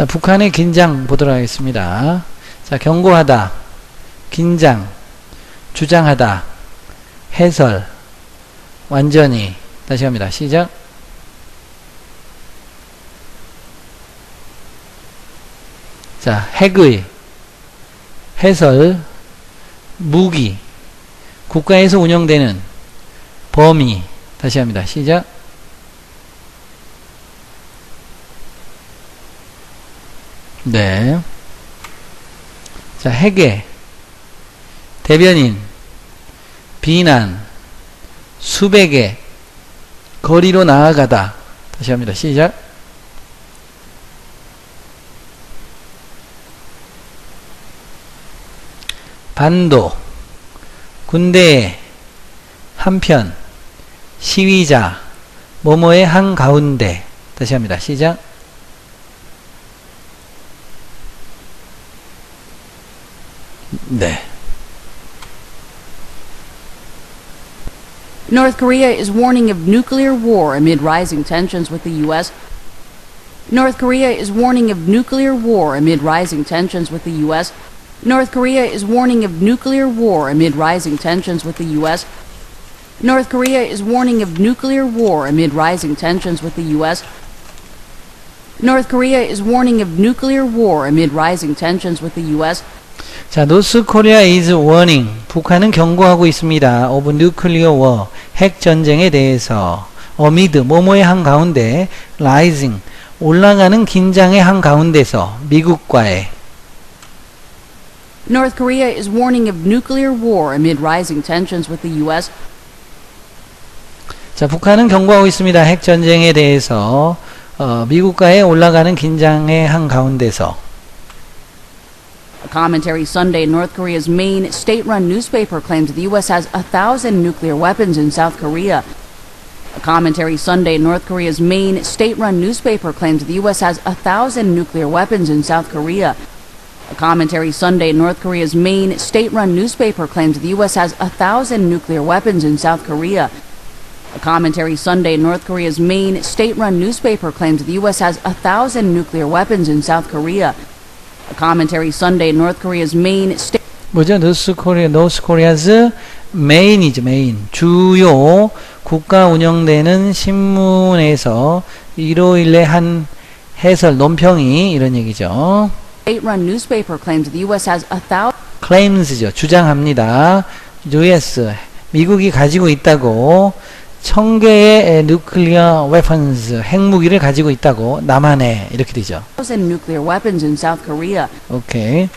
자, 북한의 긴장 보도록 하겠습니다. 자, 경고하다, 긴장, 주장하다, 해설, 완전히. 다시 갑니다. 시작. 자, 핵의, 해설, 무기, 국가에서 운영되는 범위. 다시 합니다. 시작. 네. 자, 핵의 대변인, 비난, 수백의 거리로 나아가다. 다시 합니다. 시작. 반도, 군대의 한편, 시위자, 뭐뭐의 한가운데. 다시 합니다. 시작. 네. North Korea is warning of nuclear war amid rising tensions with the U.S. North Korea is warning of nuclear war amid rising tensions with the U.S. North Korea is warning of nuclear war amid rising tensions with the U.S. North Korea is warning of nuclear war amid rising tensions with the U.S. North Korea is warning of nuclear war amid rising tensions with the U.S. 자, 노스 코리아 is warning. 북한은 경고하고 있습니다. of nuclear war. 핵 전쟁에 대해서. amid 뭐뭐의 한 가운데 rising 올라가는 긴장의 한 가운데서 미국과의 North Korea is warning of nuclear war amid rising tensions with the U.S. 자, 북한은 경고하고 있습니다. 핵 전쟁에 대해서 어, 미국과의 올라가는 긴장의 한 가운데서 commentary Sunday, North Korea's main state-run newspaper claims the U.S. has a thousand nuclear weapons in South Korea. A commentary Sunday, North Korea's main state-run newspaper claims the U.S. has a thousand nuclear weapons in South Korea. A commentary Sunday, North Korea's main state-run newspaper claims the U.S. has a thousand nuclear weapons in South Korea. A commentary Sunday, North Korea's main state-run newspaper claims the U.S. has a thousand nuclear weapons in South Korea. Commentary Sunday, North Korea's main state 뭐죠? 노스 코리아, 노스 코리아즈 메인이죠, 메인. 주요 국가 운영되는 신문에서 일요일에 한 해설, 논평이 이런 얘기죠. state-run newspaper claims the U.S. has a thousand claims죠. 주장합니다. US, 미국이 가지고 있다고 천 개의 누클리어 웨펀스, 핵무기를 가지고 있다고 남한에 이렇게 되죠. nuclear weapons in South Korea. 오케이.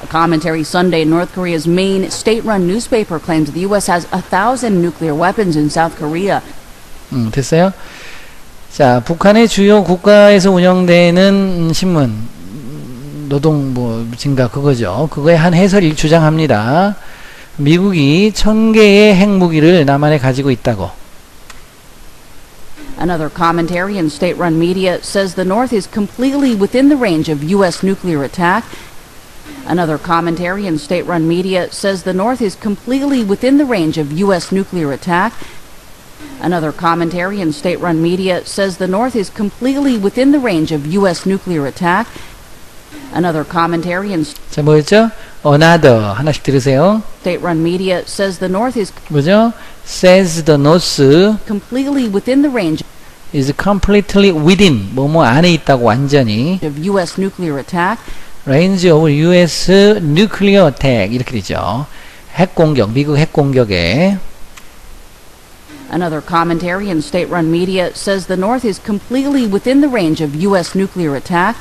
A commentary Sunday, North Korea's main state-run newspaper claims the U.S. has a thousand nuclear weapons in South Korea. 음, 됐어요? 자, 북한의 주요 국가에서 운영되는 신문, 음, 노동 뭐 증가 그거죠. 그거에 한 해설이 주장합니다. 미국이 천 개의 핵무기를 남한에 가지고 있다고. Another commentary in state-run media says the North is completely within the range of U.S. nuclear attack. Another commentary in state-run media says the North is completely within the range of U.S. nuclear attack. Another commentary in state-run media says the North is completely within the range of U.S. nuclear attack. Another commentary in 자, 뭐였죠? another 하나씩 들으세요. state-run media says the North is 뭐죠? says the north completely within the range is completely within 뭐뭐 안에 있다고 완전히 of U.S. nuclear attack. range of US nuclear attack 이렇게 되죠. 핵 공격, 미국 핵 공격에 Another commentary in state-run media says the North is completely within the range of U.S. nuclear attack.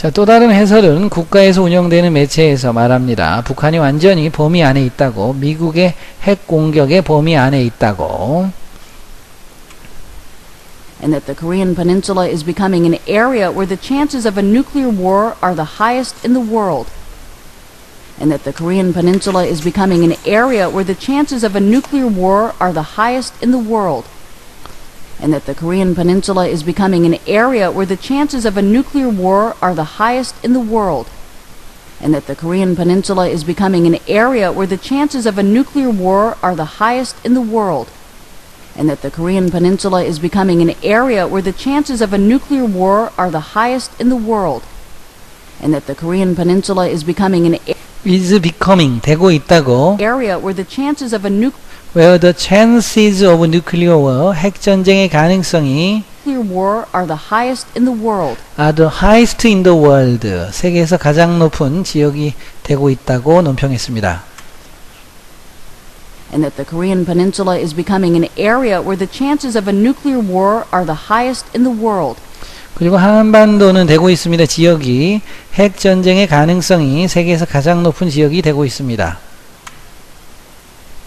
자, 또 다른 해설은 국가에서 운영되는 매체에서 말합니다. 북한이 완전히 범위 안에 있다고, 미국의 핵 공격의 범위 안에 있다고. and that the Korean Peninsula is becoming an area where the chances of a nuclear war are the highest in the world. And that the Korean Peninsula is becoming an area where the chances of a nuclear war are the highest in the world. And that the Korean Peninsula is becoming an area where the chances of a nuclear war are the highest in the world. And that the Korean Peninsula is becoming an area where the chances of a nuclear war are the highest in the world and that the Korean Peninsula is becoming an area where the chances of a nuclear war are the highest in the world, and that the Korean Peninsula is becoming an a- is becoming 되고 있다고 area where the chances of a nuclear where the chances of nuclear war 핵 전쟁의 가능성이 war are the highest in the world, are the highest in the world 세계에서 가장 높은 지역이 되고 있다고 논평했습니다. and that the Korean Peninsula is becoming an area where the chances of a nuclear war are the highest in the world, 그리고 한반도는 되고 있습니다. 지역이 핵 전쟁의 가능성이 세계에서 가장 높은 지역이 되고 있습니다.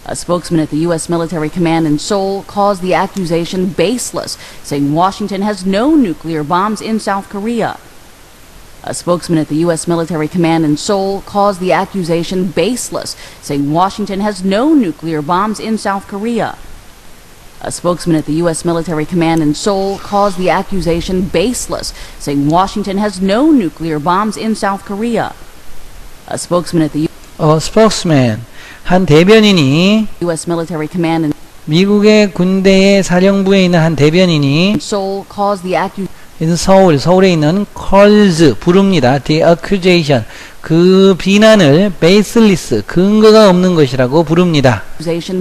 A spokesman at the U.S. military command in Seoul calls the accusation baseless, saying Washington has no nuclear bombs in South Korea. A spokesman at the U.S. military command in Seoul calls the accusation baseless, saying Washington has no nuclear bombs in South Korea. A spokesman at the U.S. military command in Seoul calls the accusation baseless, saying Washington has no nuclear bombs in South Korea. A spokesman at the 어, spokesman 한 대변인이 U.S. military command in 미국의 군대의 사령부에 있는 한 대변인이 Seoul calls the accusation in 서울 서울에 있는 calls 부릅니다. the accusation 그 비난을 baseless 근거가 없는 것이라고 부릅니다.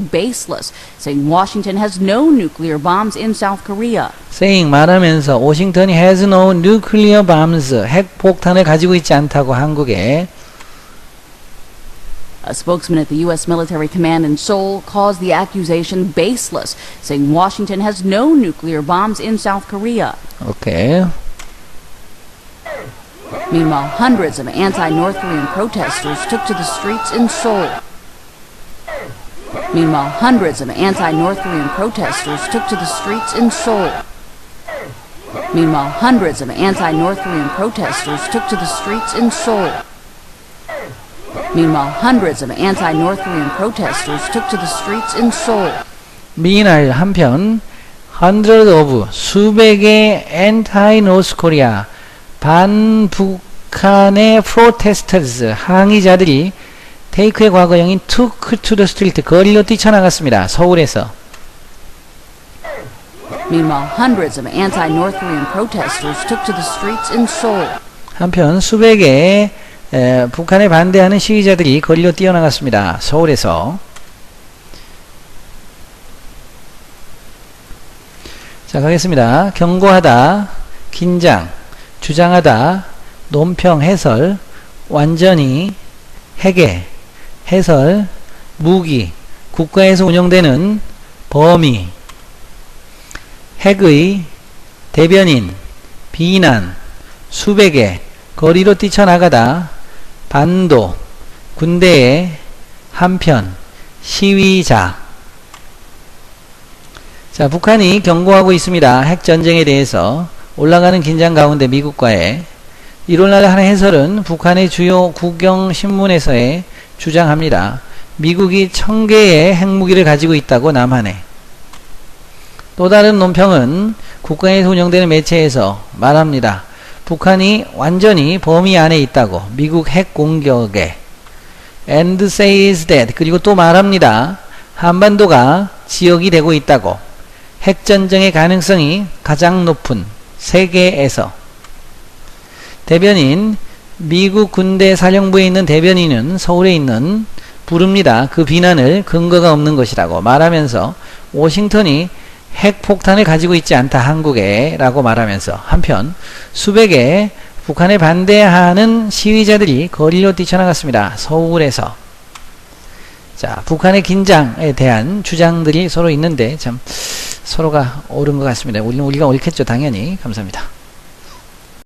baseless, saying Washington has no nuclear bombs in South Korea. saying 말하면서 워싱턴이 has no nuclear bombs 핵 폭탄을 가지고 있지 않다고 한국에 A spokesman at the U.S. military command in Seoul calls the accusation baseless, saying Washington has no nuclear bombs in South Korea. Okay. Meanwhile, hundreds of anti-North Korean protesters took to the streets in Seoul. Meanwhile, hundreds of anti-North Korean protesters took to the streets in Seoul. Meanwhile, hundreds of anti-North Korean protesters took to the streets in Seoul. Meanwhile, hundreds of anti-North Korean protesters took to the streets in Seoul. 미날 한편 hundred of 수백의 anti North Korea 반북한의 protesters 항의자들이 테이크의 과거형인 took to the street 거리로 뛰쳐나갔습니다. 서울에서 Meanwhile, hundreds of anti-North Korean protesters took to the streets in Seoul. 한편 수백의 에, 북한에 반대하는 시위자들이 거리로 뛰어나갔습니다. 서울에서 자 가겠습니다. 경고하다, 긴장, 주장하다, 논평, 해설, 완전히, 해계, 해설, 무기, 국가에서 운영되는 범위, 핵의, 대변인, 비난, 수백의, 거리로 뛰쳐나가다, 반도, 군대의, 한편, 시위자. 자, 북한이 경고하고 있습니다. 핵전쟁에 대해서 올라가는 긴장 가운데 미국과의 1월날 하는 해설은 북한의 주요 국영신문에서의 주장합니다. 미국이 천 개의 핵무기를 가지고 있다고 남한에. 또 다른 논평은 국가에서 운영되는 매체에서 말합니다. 북한이 완전히 범위 안에 있다고. 미국 핵 공격에. And says that 그리고 또 말합니다. 한반도가 지역이 되고 있다고. 핵전쟁의 가능성이 가장 높은 세계에서. 대변인 미국 군대 사령부에 있는 대변인은 서울에 있는 부릅니다. 그 비난을 근거가 없는 것이라고 말하면서 워싱턴이 핵폭탄을 가지고 있지 않다 한국에 라고 말하면서 한편 수백의 북한에 반대하는 시위자들이 거리로 뛰쳐나갔습니다. 서울에서 자 북한의 긴장에 대한 주장들이 서로 있는데 참 서로가 옳은 것 같습니다. 우리는 우리가 옳겠죠 당연히 감사합니다.